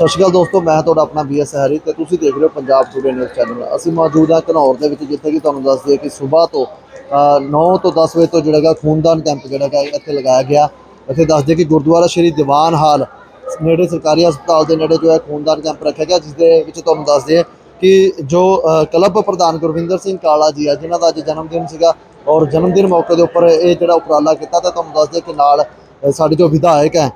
ਸਤਿ ਸ਼੍ਰੀ ਅਕਾਲ ਦੋਸਤੋ ਮੈਂ ਤੁਹਾਡਾ ਆਪਣਾ ਬੀਐਸ ਹਰੀ ਤੇ ਤੁਸੀਂ ਦੇਖ ਰਹੇ ਹੋ ਪੰਜਾਬ ਟੂਡੇ ਨਿਊਜ਼ ਚੈਨਲ ਅਸੀਂ ਮੌਜੂਦ ਹਾਂ ਘਨੌਰ ਦੇ ਵਿੱਚ ਜਿੱਥੇ ਕਿ ਤੁਹਾਨੂੰ ਦੱਸ ਦਈਏ ਕਿ ਸਵੇਰ ਤੋਂ ਅ, 9 ਤੋਂ 10 ਵਜੇ ਤੋਂ ਜਿਹੜਾ ਹੈਗਾ ਖੂਨਦਾਨ ਕੈਂਪ ਜਿਹੜਾ ਹੈਗਾ ਇੱਥੇ ਲਗਾਇਆ ਗਿਆ। ਇੱਥੇ ਦੱਸ ਦਈਏ ਕਿ ਗੁਰਦੁਆਰਾ ਸ਼੍ਰੀ ਦੀਵਾਨ ਹਾਲ ਨੇੜੇ ਸਰਕਾਰੀ ਹਸਪਤਾਲ ਦੇ ਨੇੜੇ ਜੋ ਹੈ ਖੂਨਦਾਨ ਕੈਂਪ ਰੱਖਿਆ ਗਿਆ ਜਿਸ ਦੇ ਵਿੱਚ ਤੁਹਾਨੂੰ ਦੱਸ ਦਈਏ ਕਿ ਜੋ ਕਲੱਬ ਪ੍ਰਧਾਨ ਗੁਰਵਿੰਦਰ ਸਿੰਘ ਕਾਲਾ ਜੀ ਆ ਜਿਨ੍ਹਾਂ ਦਾ ਅੱਜ ਜਨਮ ਦਿਨ ਸੀਗਾ ਔਰ ਜਨਮ ਦਿਨ ਮੌਕੇ ਦੇ ਉੱਪਰ ਇਹ ਜਿਹੜਾ ਉਪਰਾਲਾ ਕੀਤਾ ਤਾਂ ਤੁਹਾਨੂੰ ਦੱਸ ਦਈਏ ਕਿ ਨਾਲ ਸਾਡੇ ਜੋ ਵਿਧਾਇਕ ਹੈ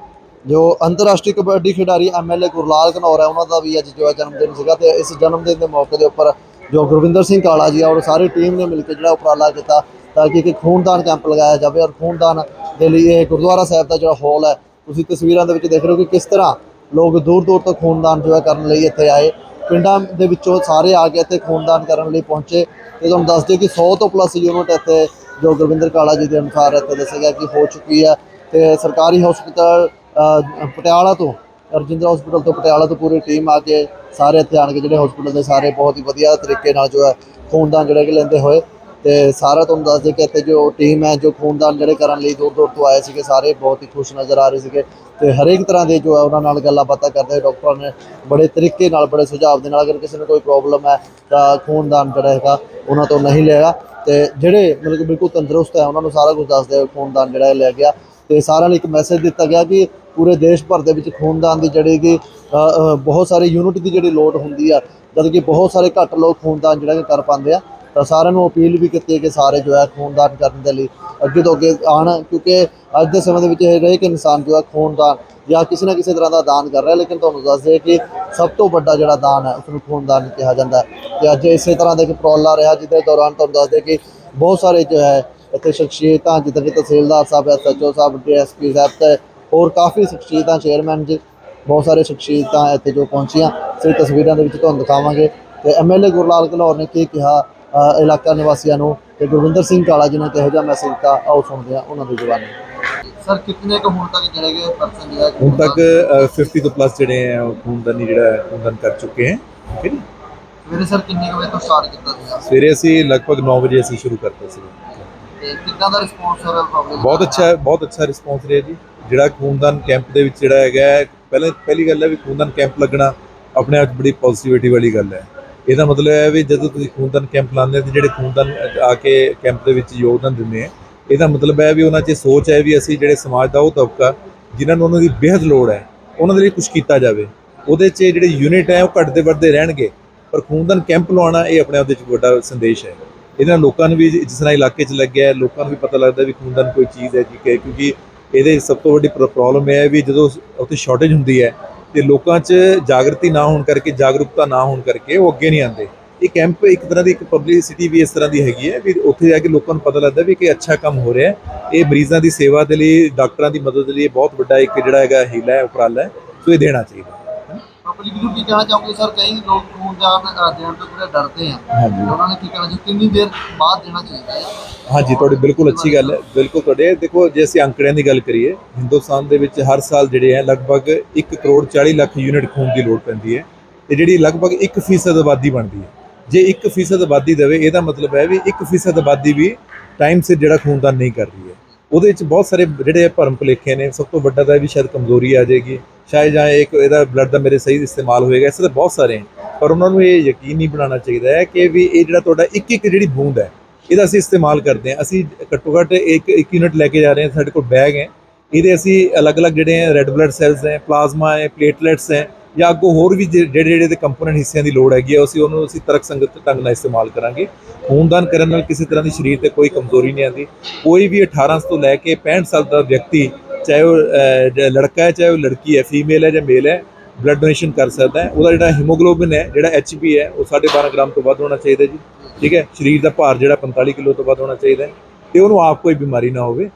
ਜੋ ਅੰਤਰਰਾਸ਼ਟਰੀ ਕਬੱਡੀ ਖਿਡਾਰੀ ਐਮਐਲਏ ਗੁਰਲਾਲ ਘਨੌਰ ਹੈ, ਉਹਨਾਂ ਦਾ ਵੀ ਅੱਜ ਜੋ ਹੈ ਜਨਮ ਦਿਨ ਸੀਗਾ ਤੇ ਇਸ ਜਨਮ ਦਿਨ ਦੇ ਮੌਕੇ ਦੇ ਉੱਪਰ ਜੋ ਗੁਰਵਿੰਦਰ ਸਿੰਘ ਕਾਲਾ ਜੀ ਆ, ਔਰ ਸਾਰੀ ਟੀਮ ਨੇ ਮਿਲ ਕੇ ਜਿਹੜਾ ਉਪਰਾਲਾ ਕੀਤਾ ਤਾਂ ਕਿ ਇੱਕ ਖੂਨਦਾਨ ਕੈਂਪ ਲਗਾਇਆ ਜਾਵੇ ਔਰ ਖੂਨਦਾਨ ਦੇ ਲਈ ਇਹ ਗੁਰਦੁਆਰਾ ਸਾਹਿਬ ਦਾ ਜਿਹੜਾ ਹਾਲ ਹੈ, ਤੁਸੀਂ ਤਸਵੀਰਾਂ ਦੇ ਵਿੱਚ ਦੇਖ ਰਹੇ ਹੋ ਕਿ ਕਿਸ ਤਰ੍ਹਾਂ ਲੋਕ ਦੂਰ ਦੂਰ ਤੋਂ ਖੂਨਦਾਨ ਜੋ ਹੈ ਕਰਨ ਲਈ ਇੱਥੇ ਆਏ। ਪਿੰਡਾਂ ਦੇ ਵਿੱਚੋਂ ਸਾਰੇ ਆ ਕੇ ਇੱਥੇ ਖੂਨਦਾਨ ਕਰਨ ਲਈ ਪਹੁੰਚੇ ਤੇ ਤੁਹਾਨੂੰ ਦੱਸ ਦਿਓ ਕਿ 100 ਤੋਂ ਪਲੱਸ ਯੂਨਿਟ ਇੱਥੇ ਜੋ ਗੁਰਵਿੰਦਰ ਕਾਲਾ ਜੀ ਦੇ ਅਨੁਸਾਰ ਇੱਥੇ ਦੱਸਿਆ ਗਿਆ ਕਿ ਹੋ ਚੁੱਕੀ ਹੈ ਤੇ ਸਰਕਾਰੀ ਹਸਪਤਾਲ ਪਟਿਆਲਾ ਤੋਂ, ਰਜਿੰਦਰ ਹਸਪੀਟਲ ਤੋਂ ਪਟਿਆਲਾ ਤੋਂ ਪੂਰੀ ਟੀਮ ਆ ਕੇ ਸਾਰੇ ਇੱਥੇ ਆਣ ਕੇ ਜਿਹੜੇ ਹਸਪੀਟਲ ਦੇ ਸਾਰੇ ਬਹੁਤ ਹੀ ਵਧੀਆ ਤਰੀਕੇ ਨਾਲ ਜੋ ਹੈ ਖੂਨਦਾਨ ਜਿਹੜੇ ਕਿ ਲੈਂਦੇ ਹੋਏ ਤੇ ਸਾਰਾ ਤੁਹਾਨੂੰ ਦੱਸ ਦੇ ਕਿ ਇੱਥੇ ਜੋ ਟੀਮ ਹੈ, ਜੋ ਖੂਨਦਾਨ ਜਿਹੜੇ ਕਰਨ ਲਈ ਦੂਰ ਦੂਰ ਤੋਂ ਆਏ ਸੀਗੇ, ਸਾਰੇ ਬਹੁਤ ਹੀ ਖੁਸ਼ ਨਜ਼ਰ ਆ ਰਹੇ ਸੀਗੇ ਤੇ ਹਰੇਕ ਤਰ੍ਹਾਂ ਦੇ ਜੋ ਹੈ ਉਹਨਾਂ ਨਾਲ ਗੱਲਾਂ ਬਾਤਾਂ ਕਰਦੇ ਹੋਏ ਡਾਕਟਰ ਨੇ ਬੜੇ ਤਰੀਕੇ ਨਾਲ, ਬੜੇ ਸੁਝਾਅ ਦੇ ਨਾਲ, ਅਗਰ ਕਿਸੇ ਨੂੰ ਕੋਈ ਪ੍ਰੋਬਲਮ ਹੈ ਤਾਂ ਖੂਨਦਾਨ ਜਿਹੜਾ ਹੈਗਾ ਉਹਨਾਂ ਤੋਂ ਨਹੀਂ ਲਿਆ। ਤੇ ਜਿਹੜੇ ਮਤਲਬ ਕਿ ਬਿਲਕੁਲ ਤੰਦਰੁਸਤ ਹੈ, ਉਹਨਾਂ ਨੂੰ ਸਾਰਾ ਕੁਝ ਦੱਸਦੇ ਹੋਏ ਖੂਨਦਾਨ ਜਿਹੜਾ ਇਹ ਲਿਆ ਗਿਆ। ਤੇ ਸਾਰਿਆਂ ਨੂੰ ਇੱਕ ਮੈਸੇਜ ਦਿੱਤਾ ਗਿਆ ਕਿ ਪੂਰੇ ਦੇਸ਼ ਭਰ ਦੇ ਵਿੱਚ ਖੂਨਦਾਨ ਦੀ ਜਿਹੜੀ ਕਿ ਬਹੁਤ ਸਾਰੇ ਯੂਨਿਟ ਦੀ ਜਿਹੜੀ ਲੋੜ ਹੁੰਦੀ ਆ, ਜਦ ਕਿ ਬਹੁਤ ਸਾਰੇ ਘੱਟ ਲੋਕ ਖੂਨਦਾਨ ਜਿਹੜਾ ਕਿ ਕਰ ਪਾਉਂਦੇ ਆ। ਤਾਂ ਸਾਰਿਆਂ ਨੂੰ ਅਪੀਲ ਵੀ ਕੀਤੀ ਹੈ ਕਿ ਸਾਰੇ ਜੋ ਹੈ ਖੂਨਦਾਨ ਕਰਨ ਦੇ ਲਈ ਅੱਗੇ ਤੋਂ ਅੱਗੇ ਆਣ ਕਿਉਂਕਿ ਅੱਜ ਦੇ ਸਮੇਂ ਦੇ ਵਿੱਚ ਇਹ ਰਹੇ ਕਿ ਇਨਸਾਨ ਜੋ ਹੈ ਖੂਨਦਾਨ ਜਾਂ ਕਿਸੇ ਨਾ ਕਿਸੇ ਤਰ੍ਹਾਂ ਦਾ ਦਾਨ ਕਰ ਰਿਹਾ, ਲੇਕਿਨ ਤੁਹਾਨੂੰ ਦੱਸ ਦਈਏ ਕਿ ਸਭ ਤੋਂ ਵੱਡਾ ਜਿਹੜਾ ਦਾਨ ਹੈ ਉਸ ਨੂੰ ਖੂਨਦਾਨ ਕਿਹਾ ਜਾਂਦਾ ਹੈ। ਤੇ ਅੱਜ ਇਸੇ ਤਰ੍ਹਾਂ ਦਾ ਇੱਕ ਪ੍ਰੋਲਾ ਰਿਹਾ, ਜਿਹਦੇ ਦੌਰਾਨ ਤੁਹਾਨੂੰ ਦੱਸ ਦਈਏ ਕਿ ਬਹੁਤ ਸਾਰੇ ਜੋ ਹੈ ਇੱਥੇ ਸ਼ਖਸੀਅਤਾਂ ਜਿੱਦਾਂ ਕਿ ਤਹਿਸੀਲਦਾਰ ਸਾਹਿਬ ਐਸਐਚਓ ਸਾਹਿਬ ਡੀਐਸਪੀ ਸਾਹਿਬ ਤੇ ਹੋਰ ਕਾਫੀ ਸ਼ਖਸੀਅਤਾਂ ਚੇਅਰਮੈਨ ਜੀ ਬਹੁਤ ਸਾਰੇ ਸ਼ਖਸੀਅਤਾਂ ਇੱਥੇ ਜੋ ਪਹੁੰਚੀਆਂ ਸੇ ਤਸਵੀਰਾਂ ਦੇ ਵਿੱਚ ਤੁਹਾਨੂੰ ਦਿਖਾਵਾਂਗੇ। ਤੇ ਐਮਐਲਏ ਗੁਰਲਾਲ ਘਨੌਰ ਨੇ ਕੀ ਕਿਹਾ ਇਲਾਕਾ ਨਿਵਾਸੀਆਂ ਨੂੰ ਤੇ ਗੁਰਵਿੰਦਰ ਸਿੰਘ ਕਾਲਾ ਜੀ ਨੇ ਕਿਹੋ ਜਿਹਾ ਮੈਸੇਜ ਦਿੱਤਾ ਆਓ ਸੁਣਦੇ ਹਾਂ ਉਹਨਾਂ ਦੀ ਜ਼ੁਬਾਨੀ ਸਰ ਕਿੰਨੇ ਕੁ ਹੁਣ ਤੱਕ ਜਿਹੜੇ ਗਏ ਪਰਸਨ ਜਿਹੜਾ ਹੁਣ ਤੱਕ ਅ, 50 ਤੋਂ ਪਲੱਸ ਜਿਹੜੇ ਹੈ ਉਹ ਖੂਨਦਾਨੀ ਜਿਹੜਾ ਖੂਨਦਾਨ ਕਰ ਚੁੱਕੇ ਹੈ। ਠੀਕ ਹੈ ਜੀ? ਸਵੇਰੇ ਸਰ ਕਿੰਨੇ ਕੁ ਵਜੇ ਤੋਂ ਸਟਾਰਟ ਕੀਤਾ ਸੀਗਾ? ਸਵੇਰੇ ਅਸੀਂ ਲਗਭਗ 9 ਵਜੇ ਅਸੀਂ ਸ਼ੁਰੂ ਕਰਤਾ ਸੀ ਤੇ ਕਿੱਦਾਂ ਦਾ ਰਿਸਪੌਂਸ ਹੋ ਰਿਹਾ ਪ੍ਰੋਬਲਮ ਬਹੁਤ ਅੱਛਾ ਬਹੁਤ ਅੱਛਾ ਰਿਸਪੌਂਸ ਰਿਹਾ ਜੀ। ਜਿਹੜਾ ਖੂਨਦਾਨ ਕੈਂਪ ਦੇ ਵਿੱਚ ਜਿਹੜਾ ਹੈਗਾ ਪਹਿਲੇ, ਪਹਿਲੀ ਗੱਲ ਹੈ ਵੀ ਖੂਨਦਾਨ ਕੈਂਪ ਲੱਗਣਾ ਆਪਣੇ ਆਪ 'ਚ ਬੜੀ ਪੋਜ਼ਿਟਿਵਿਟੀ ਵਾਲੀ ਗੱਲ ਹੈ। ਇਹਦਾ ਮਤਲਬ ਹੈ ਵੀ ਜਦੋਂ ਤੁਸੀਂ ਖੂਨਦਾਨ ਕੈਂਪ ਲਾਉਂਦੇ ਹੋ ਤੇ ਜਿਹੜੇ ਖੂਨਦਾਨ ਆ ਕੇ ਕੈਂਪ ਦੇ ਵਿੱਚ ਯੋਗਦਾਨ ਦਿੰਦੇ ਆ ਇਹਦਾ ਮਤਲਬ ਹੈ ਵੀ ਉਹਨਾਂ 'ਚ ਸੋਚ ਹੈ ਵੀ ਅਸੀਂ ਜਿਹੜੇ ਸਮਾਜ ਦਾ ਉਹ ਤਬਕਾ, ਜਿਨ੍ਹਾਂ ਨੂੰ ਉਹਨਾਂ ਦੀ ਬੇਹੱਦ ਲੋੜ ਹੈ, ਉਹਨਾਂ ਦੇ ਲਈ ਕੁਝ ਕੀਤਾ ਜਾਵੇ। ਉਹਦੇ 'ਚ ਜਿਹੜੇ ਯੂਨਿਟ ਹੈ ਉਹ ਘਟਦੇ ਵੱਧਦੇ ਰਹਿਣਗੇ, ਪਰ ਖੂਨਦਾਨ ਕੈਂਪ ਲਾਉਣਾ ਇਹ ਆਪਣੇ ਆਪ ਦੇ ਵਿੱਚ ਵੱਡਾ ਸੰਦੇਸ਼ ਹੈ। ਇਹਨਾਂ ਲੋਕਾਂ ਨੂੰ ਵੀ ਜਿਸ ਤਰ੍ਹਾਂ ਇਲਾਕੇ 'ਚ ਲੱਗਿਆ ਲੋਕਾਂ ਨੂੰ ਵੀ ਪਤਾ ਲੱਗਦਾ ਵੀ ਖੂਨਦਾਨ ਕੋਈ ਚੀਜ਼ ਹੈ ਜੀ ਕਿ, ਕਿਉਂਕਿ ਇਹਦੇ ਸਭ ਤੋਂ ਵੱਡੀ ਪ੍ਰੋਬਲਮ ਇਹ ਹੈ ਵੀ ਜਦੋਂ ਉੱਥੇ ਸ਼ਾਰਟੇਜ ਹੁੰਦੀ ਹੈ ਤੇ ਲੋਕਾਂ 'ਚ ਜਾਗਰਤੀ ਨਾ ਹੋਣ ਕਰਕੇ, ਜਾਗਰੂਕਤਾ ਨਾ ਹੋਣ ਕਰਕੇ ਉਹ ਅੱਗੇ ਨਹੀਂ ਆਉਂਦੇ। ਇਹ ਕੈਂਪ ਇੱਕ ਤਰ੍ਹਾਂ ਦੀ ਇੱਕ ਪਬਲਿਸਿਟੀ ਵੀ ਇਸ ਤਰ੍ਹਾਂ ਦੀ ਹੈਗੀ ਹੈ ਵੀ ਉੱਥੇ ਜਾ ਕੇ ਲੋਕਾਂ ਨੂੰ ਪਤਾ ਲੱਗਦਾ ਵੀ ਕਿ ਅੱਛਾ ਕੰਮ ਹੋ ਰਿਹਾ ਹੈ। ਇਹ ਮਰੀਜ਼ਾਂ ਦੀ ਸੇਵਾ ਦੇ ਲਈ, ਡਾਕਟਰਾਂ ਦੀ ਮਦਦ ਲਈ ਬਹੁਤ ਵੱਡਾ ਇੱਕ ਜਿਹੜਾ ਹੈਗਾ ਹੀਲਾ ਹੈ, ਉਪਰਾਲਾ ਹੈ, ਸੋ ਇਹ ਦੇਣਾ ਚਾਹੀਦਾ। ਪਬਲਿਕ ਨੂੰ ਕੀ ਕਹਿਣਾ ਚਾਹੋਗੇ ਸਰ ਕਈ ਲੋਕ ਖੂਨਦਾਨ ਦੇਣ ਤੋਂ ਥੋੜਾ ਡਰਦੇ ਆ। ਹਾਂਜੀ। ਉਹਨਾਂ ਨੇ ਕੀ ਕਹਿਣਾ ਜੀ ਕਿੰਨੀ ਦੇਰ ਬਾਅਦ ਦੇਣਾ ਚਾਹੀਦਾ ਹੈ ਹਾਂਜੀ ਤੁਹਾਡੀ ਬਿਲਕੁਲ ਅੱਛੀ ਗੱਲ ਹੈ। ਬਿਲਕੁਲ ਤੁਹਾਡੇ ਦੇਖੋ ਜੇ ਅਸੀਂ ਅੰਕੜਿਆਂ ਦੀ ਗੱਲ ਕਰੀਏ ਹਿੰਦੁਸਤਾਨ ਦੇ ਵਿੱਚ ਹਰ ਸਾਲ ਜਿਹੜੇ ਹੈ ਲਗਭਗ 1 ਕਰੋੜ 40 ਲੱਖ ਯੂਨਿਟ ਖੂਨ ਦੀ ਲੋੜ ਪੈਂਦੀ ਹੈ ਤੇ ਜਿਹੜੀ ਲਗਭਗ 1% ਆਬਾਦੀ ਬਣਦੀ ਹੈ। ਜੇ 1% ਆਬਾਦੀ ਦੇਵੇ ਇਹਦਾ ਮਤਲਬ ਹੈ ਵੀ 1% ਆਬਾਦੀ ਵੀ ਟਾਈਮ ਸਿਰ ਜਿਹੜਾ ਖੂਨਦਾਨ ਨਹੀਂ ਕਰ ਰਹੀ ਹੈ। ਉਹਦੇ ਵਿੱਚ ਬਹੁਤ ਸਾਰੇ ਜਿਹੜੇ ਭਰਮ ਭੁਲੇਖੇ ਨੇ ਸਭ ਤੋਂ ਵੱਡਾ ਤਾਂ ਇਹ ਵੀ ਸ਼ਾਇਦ ਕਮਜ਼ੋਰੀ ਆ ਜਾਏਗੀ। ਸ਼ਾਇਦ ਜਾਂ ਇੱਕ ਇਹਦਾ ਬਲੱਡ ਦਾ ਮੇਰੇ ਸਹੀ ਇਸਤੇਮਾਲ ਹੋਏਗਾ, ਇਸ ਤਰ੍ਹਾਂ ਬਹੁਤ ਸਾਰੇ ਹਨ। ਪਰ ਉਹਨਾਂ ਨੂੰ ਇਹ ਯਕੀਨ ਨਹੀਂ ਬਣਾਉਣਾ ਚਾਹੀਦਾ ਹੈ ਕਿ ਵੀ ਇਹ ਜਿਹੜਾ ਤੁਹਾਡਾ ਇੱਕ ਇੱਕ ਜਿਹੜੀ ਬੂੰਦ ਹੈ, ਇਹਦਾ ਅਸੀਂ ਇਸਤੇਮਾਲ ਕਰਦੇ ਹਾਂ। ਅਸੀਂ ਘੱਟੋ ਘੱਟ ਇੱਕ ਇੱਕ ਯੂਨਿਟ ਲੈ ਕੇ ਜਾ ਰਹੇ ਹਾਂ, ਸਾਡੇ ਕੋਲ ਬੈਗ ਹੈ। ਇਹਦੇ ਅਸੀਂ ਅਲੱਗ-ਅਲੱਗ ਜਿਹੜੇ ਹੈ ਰੈੱਡ ਬਲੱਡ ਸੈਲਸ ਹੈ ਪਲਾਜ਼ਮਾ ਹੈ ਪਲੇਟਲੈਟਸ ਹੈ ਜਾਂ ਅੱਗੋਂ ਹੋਰ ਵੀ ਜਿਹੜੇ ਜਿਹੜੇ ਦੇ ਕੰਪੋਨੈਂਟ ਹਿੱਸਿਆਂ ਦੀ ਲੋੜ ਹੈਗੀ ਹੈ, ਅਸੀਂ ਉਹਨੂੰ ਅਸੀਂ ਤਰਕ ਸੰਗਤ ਢੰਗ ਨਾਲ ਇਸਤੇਮਾਲ ਕਰਾਂਗੇ। ਖੂਨਦਾਨ ਕਰਨ ਨਾਲ ਕਿਸੇ ਤਰ੍ਹਾਂ ਦੀ ਸਰੀਰ ਤੇ ਕੋਈ ਕਮਜ਼ੋਰੀ ਨਹੀਂ ਆਉਂਦੀ। ਕੋਈ ਵੀ 18 ਤੋਂ ਲੈ ਕੇ 65 ਸਾਲ ਦਾ ਵਿਅਕਤੀ ਚਾਹੇ ਉਹ ਅਹ, ਲੜਕਾ ਹੈ ਚਾਹੇ ਉਹ ਲੜਕੀ ਹੈ ਫੀਮੇਲ ਹੈ ਜਾਂ ਮੇਲ ਹੈ ਬਲੱਡ ਡੋਨੇਸ਼ਨ ਕਰ ਸਕਦਾ ਹੈ। ਉਹਦਾ ਜਿਹੜਾ ਹੀਮੋਗਲੋਬਿਨ ਹੈ ਜਿਹੜਾ ਐਚਪੀ ਹੈ ਉਹ 12.5 ਗ੍ਰਾਮ ਤੋਂ ਵੱਧ ਹੋਣਾ ਚਾਹੀਦਾ ਜੀ। ਠੀਕ ਹੈ? ਸਰੀਰ ਦਾ ਭਾਰ ਜਿਹੜਾ 45 ਕਿਲੋ ਤੋਂ ਵੱਧ ਹੋਣਾ ਚਾਹੀਦਾ ਹੈ। ਤੇ ਉਹਨੂੰ ਆਪ ਕੋਈ ਬਿਮਾਰੀ ਨਾ ਹੋਵੇ।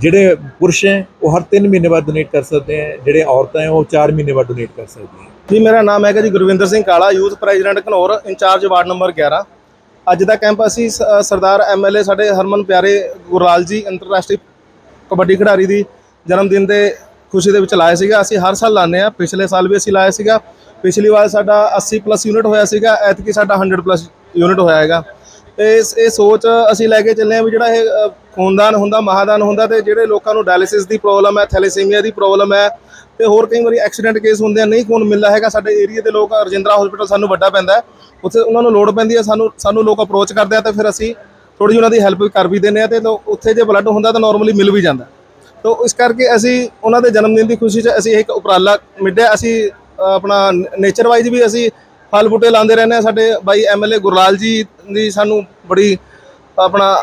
ਜਿਹੜੇ ਪੁਰਸ਼ ਹੈ ਉਹ ਹਰ 3 ਮਹੀਨੇ ਬਾਅਦ ਡੋਨੇਟ ਕਰ ਸਕਦੇ ਹੈ। ਜਿਹੜੇ ਔਰਤਾਂ ਹੈ ਉਹ 4 ਮਹੀਨੇ ਬਾਅਦ ਡੋਨੇਟ ਕਰ ਸਕਦੀਆਂ ਜੀ ਮੇਰਾ ਨਾਮ ਹੈਗਾ ji Gurvinder Singh Kala youth president Ghanaur incharge ward number 11 ਅੱਜ ਦਾ ਕੈਂਪ ਅਸੀਂ ਸ- ਅ, ਸਰਦਾਰ ਐਮਐਲਏ ਸਾਡੇ ਹਰਮਨ ਪਿਆਰੇ ਗੁਰਲਾਲ ਜੀ ਅੰਤਰਰਾਸ਼ਟਰੀ ਕਬੱਡੀ ਖਿਡਾਰੀ ਦੀ ਜਨਮ ਦਿਨ ਦੇ ਖੁਸ਼ੀ ਦੇ ਵਿੱਚ ਲਾਇਆ ਸੀਗਾ। ਅਸੀਂ ਹਰ ਸਾਲ ਲਾਉਂਦੇ ਆ ਪਿਛਲੇ ਸਾਲ ਵੀ ਅਸੀਂ ਲਾਇਆ ਸੀਗਾ। ਪਿਛਲੀ ਵਾਰ ਸਾਡਾ 80 ਪਲੱਸ ਯੂਨਿਟ ਹੋਇਆ ਸੀਗਾ। ਐਤਕੀ ਸਾਡਾ 100 ਪਲੱਸ ਯੂਨਿਟ ਹੋਇਆ ਹੈਗਾ। ਤੇ ਇਸ- ਇਹ ਸੋਚ ਅਸੀਂ ਲੈ ਕੇ ਚੱਲੇ ਆ ਵੀ ਜਿਹੜਾ ਇਹ ਖੂਨਦਾਨ ਹੁੰਦਾ, ਮਹਾਦਾਨ ਹੁੰਦਾ ਤੇ ਜਿਹੜੇ ਲੋਕਾਂ ਨੂੰ ਡਾਇਲਿਸਿਸ ਦੀ ਪ੍ਰੋਬਲਮ ਹੈ ਥੈਲੇਸੀਮੀਆ ਦੀ ਪ੍ਰੋਬਲਮ ਹੈ ਤੇ ਹੋਰ ਕਈ ਵਾਰੀ ਐਕਸੀਡੈਂਟ ਕੇਸ ਹੁੰਦੇ ਆ, ਨਹੀਂ ਖੂਨ ਮਿਲਦਾ ਹੈਗਾ। ਸਾਡੇ ਏਰੀਆ ਦੇ ਲੋਕ, ਰਜਿੰਦਰਾ ਹਸਪੀਟਲ ਸਾਨੂੰ ਵੱਡਾ ਪੈਂਦਾ ਉੱਥੇ ਉਹਨਾਂ ਨੂੰ ਲੋੜ ਪੈਂਦੀ ਹੈ, ਸਾਨੂੰ ਸਾਨੂੰ ਲੋਕ ਅਪਰੋਚ ਕਰਦੇ ਆ ਤੇ ਫਿਰ ਅਸੀਂ ਥੋੜੀ ਜਿਹੀ ਉਹਨਾਂ ਦੀ ਹੈਲਪ ਕਰ ਵੀ ਦਿੰਦੇ ਆ ਤੇ ਉੱਥੇ ਜੇ ਬਲੱਡ ਹੁੰਦਾ ਤਾਂ ਨਾਰਮਲੀ ਮਿਲ ਵੀ ਜਾਂਦਾ। ਤੋ ਇਸ ਕਰਕੇ ਅਸੀਂ ਉਹਨਾਂ ਦੇ ਜਨਮ ਦਿਨ ਦੀ ਖੁਸ਼ੀ 'ਚ ਅਸੀਂ ਇੱਕ ਉਪਰਾਲਾ ਮਿੱਡਿਆ। ਅਸੀਂ ਆਪਣਾ ਨੇਚਰ ਵਾਈਜ਼ ਵੀ ਅਸੀਂ ਫਲ ਬੂਟੇ ਲਾਉਂਦੇ ਰਹਿੰਦੇ ਆ ਸਾਡੇ ਬਾਈ ਐਮਐਲਏ ਗੁਰਲਾਲ ਜੀ ਦੀ ਸਾਨੂੰ ਬੜੀ ਆਪਣਾ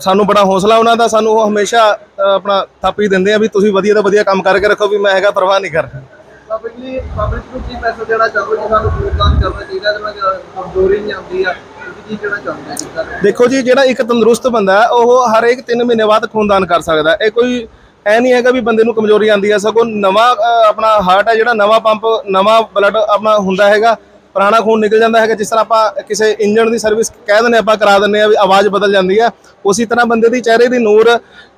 ਸਾਨੂੰ ਬੜਾ ਹੌਸਲਾ ਉਹਨਾਂ ਦਾ। ਸਾਨੂੰ ਉਹ ਹਮੇਸ਼ਾ ਆਪਣਾ ਥਾਪੀ ਦਿੰਦੇ ਆ ਵੀ ਤੁਸੀਂ ਵਧੀਆ ਤੋਂ ਵਧੀਆ ਕੰਮ ਕਰਕੇ ਰੱਖੋ ਵੀ ਮੈਂ ਹੈਗਾ ਪਰਵਾਹ ਨਹੀਂ ਕਰਦਾ। ਪਬਲਿਕ ਨੂੰ ਕੀ ਮੈਸੇਜ ਦੇਣਾ ਚਾਹੋਗੇ ਕਿ ਸਾਨੂੰ ਖੂਨਦਾਨ ਕਰਨਾ ਚਾਹੀਦਾ ਤੇ ਮੈਂ ਕਮਜ਼ੋਰੀ ਨਹੀਂ ਆਉਂਦੀ ਆ। ਤੁਸੀਂ ਕੀ ਕਹਿਣਾ ਚਾਹੁੰਦੇ ਹੋ ਜਿੱਦਾਂ ਦੇਖੋ ਜੀ ਜਿਹੜਾ ਇੱਕ ਤੰਦਰੁਸਤ ਬੰਦਾ ਉਹ ਹਰ ਇੱਕ 3 ਮਹੀਨੇ ਬਾਅਦ ਖੂਨਦਾਨ ਕਰ ਸਕਦਾ। ਇਹ ਕੋਈ ਐ ਨਹੀਂ ਹੈਗਾ ਵੀ ਬੰਦੇ ਨੂੰ ਕਮਜ਼ੋਰੀ ਆਉਂਦੀ ਹੈ ਸਗੋਂ ਨਵਾਂ ਆਪਣਾ ਹਾਰਟ ਹੈ ਜਿਹੜਾ, ਨਵਾਂ ਪੰਪ ਨਵਾਂ ਬਲੱਡ ਆਪਣਾ ਹੁੰਦਾ ਹੈਗਾ। ਪੁਰਾਣਾ ਖੂਨ ਨਿਕਲ ਜਾਂਦਾ ਹੈਗਾ, ਜਿਸ ਤਰ੍ਹਾਂ ਆਪਾਂ ਕਿਸੇ ਇੰਜਨ ਦੀ ਸਰਵਿਸ ਕਹਿ ਦਿੰਦੇ ਆਪਾਂ ਕਰਾ ਦਿੰਦੇ ਆ ਵੀ ਆਵਾਜ਼ ਬਦਲ ਜਾਂਦੀ ਹੈ ਉਸੇ ਤਰ੍ਹਾਂ ਬੰਦੇ ਦੀ ਚਿਹਰੇ ਦੀ ਨੂਰ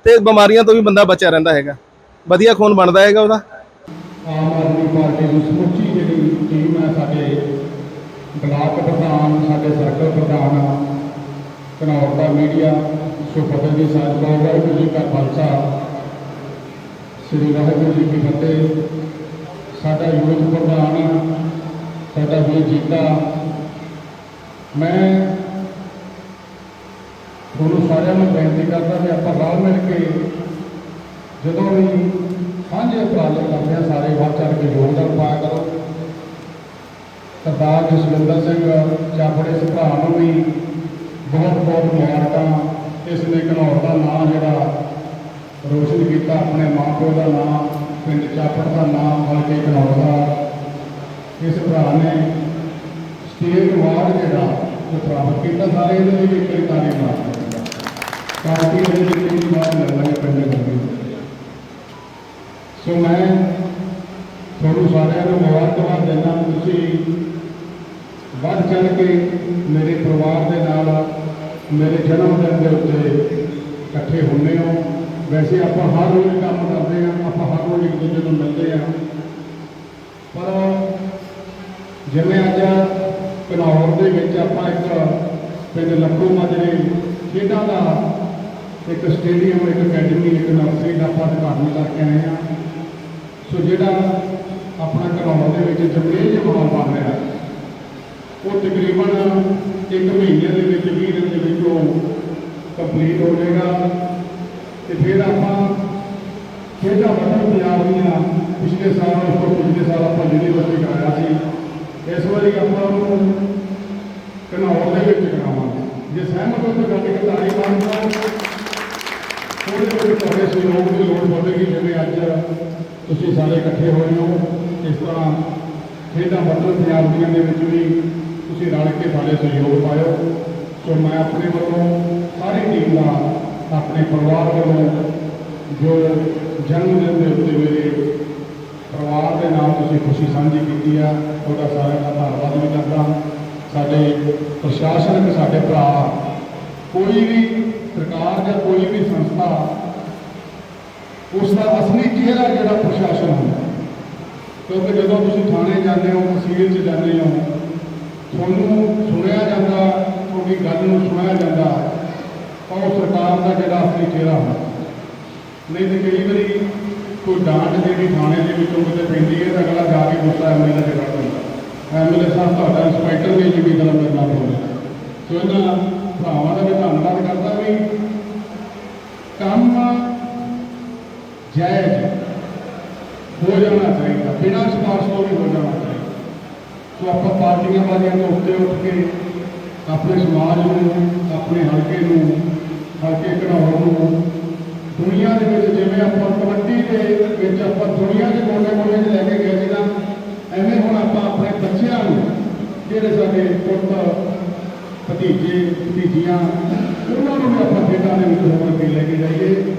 ਤੇ ਬਿਮਾਰੀਆਂ ਤੋਂ ਵੀ ਬੰਦਾ ਬਚਿਆ ਰਹਿੰਦਾ ਹੈਗਾ। ਵਧੀਆ ਖੂਨ ਬਣਦਾ ਹੈਗਾ ਉਹਦਾ। ਆਮ ਆਦਮੀ ਪਾਰਟੀ ਦੀ ਸਮੁੱਚੀ ਜਿਹੜੀ ਟੀਮ ਹੈ ਸਾਡੇ ਬਲਾਕ ਪ੍ਰਧਾਨ, ਸਾਡੇ ਸਰਕਲ ਪ੍ਰਧਾਨ ਘਨੌਰ ਦਾ ਮੀਡੀਆ ਸੋ ਦੀ ਸਾਜ ਪਾਓ ਵਾਹਿਗੁਰੂ ਜੀ ਕਾ ਖਾਲਸਾ ਸ੍ਰੀ ਵਾਹਿਗੁਰੂ ਜੀ ਕੀ ਫਤਿਹ। ਸਾਡਾ ਯੂਥ ਪ੍ਰਧਾਨ, ਸਾਡਾ ਵੀਰ ਜੀਤਾ। ਮੈਂ ਤੁਹਾਨੂੰ ਸਾਰਿਆਂ ਨੂੰ ਬੇਨਤੀ ਕਰਦਾ ਕਿ ਆਪਾਂ ਰਲ ਮਿਲ ਕੇ ਜਦੋਂ ਵੀ ਸਾਂਝੇ ਉਪਰਾਲੇ ਕਰਦੇ ਆ ਸਾਰੇ ਵੱਧ ਚੜ੍ਹ ਕੇ ਯੋਗਦਾਨ ਪਾਇਆ ਕਰੋ। ਸਰਦਾਰ ਜਸਵਿੰਦਰ ਸਿੰਘ ਚਾਪੜੇ ਭਰਾ ਨੂੰ ਵੀ ਬਹੁਤ ਬਹੁਤ ਮੁਬਾਰਕਾਂ। ਇਸ ਨੇ ਘਨੌਰ ਦਾ ਨਾਂ ਜਿਹੜਾ ਰੋਸ਼ਨ ਕੀਤਾ ਆਪਣੇ ਮਾਪਿਓ ਦਾ ਨਾਮ, ਪਿੰਡ ਚਾਪੜ ਦਾ ਨਾਮ ਹਲਕੇ ਘਨੌਰ ਦਾ। ਇਸ ਭਰਾ ਨੇ ਸਟੇਟ ਅਵਾਰਡ ਜਿਹੜਾ, ਉਹ ਪ੍ਰਾਪਤ ਕੀਤਾ। ਸਾਰੇ ਇਹਦੇ ਲਈ ਇੱਕ ਇੱਕ ਤਾੜੀ ਕਾਫੀ ਇਹਦੇ ਲਈ ਤਿੰਨ ਵਾਰ ਮਿਲ ਪਿੰਡ ਦੇ ਸੋ ਮੈਂ ਤੁਹਾਨੂੰ ਸਾਰਿਆਂ ਨੂੰ ਮੁਬਾਰਕਬਾਦ ਦਿੰਦਾ ਤੁਸੀਂ ਵੱਧ ਚੜ੍ਹ ਕੇ ਮੇਰੇ ਪਰਿਵਾਰ ਦੇ ਨਾਲ, ਮੇਰੇ ਜਨਮ ਦਿਨ ਦੇ ਉੱਤੇ ਇਕੱਠੇ ਹੁੰਦੇ ਹੋ। ਵੈਸੇ ਆਪਾਂ ਹਰ ਰੋਜ਼ ਕੰਮ ਕਰਦੇ ਹਾਂ, ਆਪਾਂ ਹਰ ਰੋਜ਼ ਇੱਕ ਦੂਜੇ ਨੂੰ ਮਿਲਦੇ ਹਾਂ। ਪਰ ਜਿਵੇਂ ਅੱਜ ਘਨੌਰ ਦੇ ਵਿੱਚ ਆਪਾਂ ਇੱਕ ਪਿੰਡ ਲੱਖੂ ਮਾਜਰੇ, ਖੇਡਾਂ ਦਾ ਇੱਕ ਸਟੇਡੀਅਮ, ਇੱਕ ਅਕੈਡਮੀ, ਇੱਕ ਨਰਸਰੀ ਦਾ ਆਪਾਂ ਉਦਘਾਟਨ ਕਰਕੇ ਆਏ ਹਾਂ। ਸੋ ਜਿਹੜਾ ਆਪਣਾ ਘਨੌਰ ਦੇ ਵਿੱਚ ਜਮੇਜ ਮਾਹੌਲ ਬਣ ਰਿਹਾ, ਉਹ ਤਕਰੀਬਨ ਇੱਕ ਮਹੀਨੇ ਦੇ ਵਿੱਚ 20 ਦਿਨ ਦੇ ਵਿੱਚ ਉਹ ਕੰਪਲੀਟ ਹੋ ਜਾਏਗਾ ਤੇ ਫਿਰ ਆਪਾਂ ਖੇਡਾਂ ਵੱਲੋਂ ਪੰਜਾਬ ਦੀਆਂ ਪਿਛਲੇ ਸਾਲ ਉਸ ਤੋਂ ਪਿਛਲੇ ਸਾਲ ਆਪਾਂ ਯੂਨੀਵਰਸਿਟੀ ਕਰਾਇਆ ਸੀ, ਇਸ ਵਾਰੀ ਆਪਾਂ ਉਹਨੂੰ ਘਨੌਰ ਦੇ ਵਿੱਚ ਕਰਾਵਾਂਗੇ। ਜੇ ਸਹਿਮਤ ਹੋ ਤਾਂ ਗੱਲ ਇੱਕ ਤਾੜੀ ਉਹਦੇ ਵਿੱਚ ਤੁਹਾਡੇ ਸਹਿਯੋਗ ਦੀ ਲੋੜ ਪਵੇਗੀ, ਜਿਵੇਂ ਅੱਜ ਤੁਸੀਂ ਸਾਰੇ ਇਕੱਠੇ ਹੋਏ ਹੋ। ਇਸ ਤਰ੍ਹਾਂ ਖੇਡਾਂ ਵੱਲੋਂ ਪੰਜਾਬ ਦੀਆਂ ਦੇ ਵਿੱਚ ਵੀ ਤੁਸੀਂ ਰਲ ਕੇ ਸਾਡੇ ਸਹਿਯੋਗ ਪਾਇਓ। ਸੋ ਮੈਂ ਆਪਣੇ ਵੱਲੋਂ ਸਾਰੀ ਟੀਮ ਦਾ, ਆਪਣੇ ਪਰਿਵਾਰ ਵੱਲੋਂ ਜੋ ਜਨਮ ਦਿਨ ਦੇ ਉੱਤੇ ਮੇਰੇ ਪਰਿਵਾਰ ਦੇ ਨਾਲ ਤੁਸੀਂ ਖੁਸ਼ੀ ਸਾਂਝੀ ਕੀਤੀ ਆ। ਉਹਦਾ ਸਾਰਿਆਂ ਦਾ ਧੰਨਵਾਦ ਵੀ ਕਰਦਾ। ਸਾਡੇ ਪ੍ਰਸ਼ਾਸਨਿਕ, ਸਾਡੇ ਭਰਾ, ਕੋਈ ਵੀ ਸਰਕਾਰ ਜਾਂ ਕੋਈ ਵੀ ਸੰਸਥਾ ਉਸ ਦਾ ਅਸਲੀ ਚਿਹਰਾ ਜਿਹੜਾ ਪ੍ਰਸ਼ਾਸਨ ਹੁੰਦਾ ਕਿਉਂਕਿ ਜਦੋਂ ਤੁਸੀਂ ਥਾਣੇ ਜਾਂਦੇ ਹੋ, ਤਹਿਸੀਲ 'ਚ ਜਾਂਦੇ ਹੋ, ਤੁਹਾਨੂੰ ਸੁਣਿਆ ਜਾਂਦਾ, ਤੁਹਾਡੀ ਗੱਲ ਨੂੰ ਸੁਣਿਆ ਜਾਂਦਾ ਉਹ ਸਰਕਾਰ ਦਾ ਜਿਹੜਾ ਅਸਲੀ ਚਿਹਰਾ ਹੁੰਦਾ ਨਹੀਂ ਤੇ ਕਈ ਵਾਰੀ ਕੋਈ ਡਾਂਟ ਜਿਹੜੀ ਥਾਣੇ ਦੇ ਵਿੱਚੋਂ ਕਿਤੇ ਪੈਂਦੀ ਹੈ ਤਾਂ ਅਗਲਾ ਜਾ ਕੇ ਗੁੱਸਾ ਐਮਐਲਏ ਦੇ ਕਰ ਦਿੰਦਾ ਐਮਐਲਏ ਸਾਹਿਬ ਤੁਹਾਡਾ ਇੰਸਪੈਕਟਰ ਵੀ ਜਿਵੇਂ ਗੱਲ ਮੇਰੇ ਨਾਲ ਹੋ ਰਿਹਾ। ਸੋ ਇਹਨਾਂ ਭਰਾਵਾਂ ਦਾ ਮੈਂ ਧੰਨਵਾਦ ਕਰਦਾ ਵੀ ਕੰਮ ਜਾਇਜ਼ ਹੋ ਜਾਣਾ ਚਾਹੀਦਾ, ਬਿਨਾਂ ਸਿਫਾਰਸ਼ ਤੋਂ ਵੀ ਹੋ ਜਾਣਾ ਚਾਹੀਦਾ। ਸੋ ਆਪਾਂ ਪਾਰਟੀਆਂ ਵਾਲਿਆਂ ਤੋਂ ਉੱਤੇ ਉੱਠ ਕੇ ਆਪਣੇ ਸਮਾਜ ਨੂੰ, ਆਪਣੇ ਹਲਕੇ ਨੂੰ ਦੁਨੀਆ ਦੇ ਵਿੱਚ ਜਿਵੇਂ ਆਪਾਂ ਕਬੱਡੀ ਦੇ ਵਿੱਚ ਆਪਾਂ ਦੁਨੀਆ ਦੇ ਕੋਨੇ ਕੋਨੇ 'ਚ ਲੈ ਕੇ ਗਏ ਸੀ ਨਾ, ਐਵੇਂ ਹੁਣ ਆਪਾਂ ਆਪਣੇ ਬੱਚਿਆਂ ਨੂੰ ਜਿਹੜੇ ਸਾਡੇ ਪੁੱਤ, ਭਤੀਜੇ, ਭਤੀਜੀਆਂ, ਉਹਨਾਂ ਨੂੰ ਵੀ ਆਪਾਂ ਖੇਡਾਂ ਦੇ ਵਿੱਚ ਹੋਰ ਅੱਗੇ ਲੈ ਕੇ ਜਾਈਏ।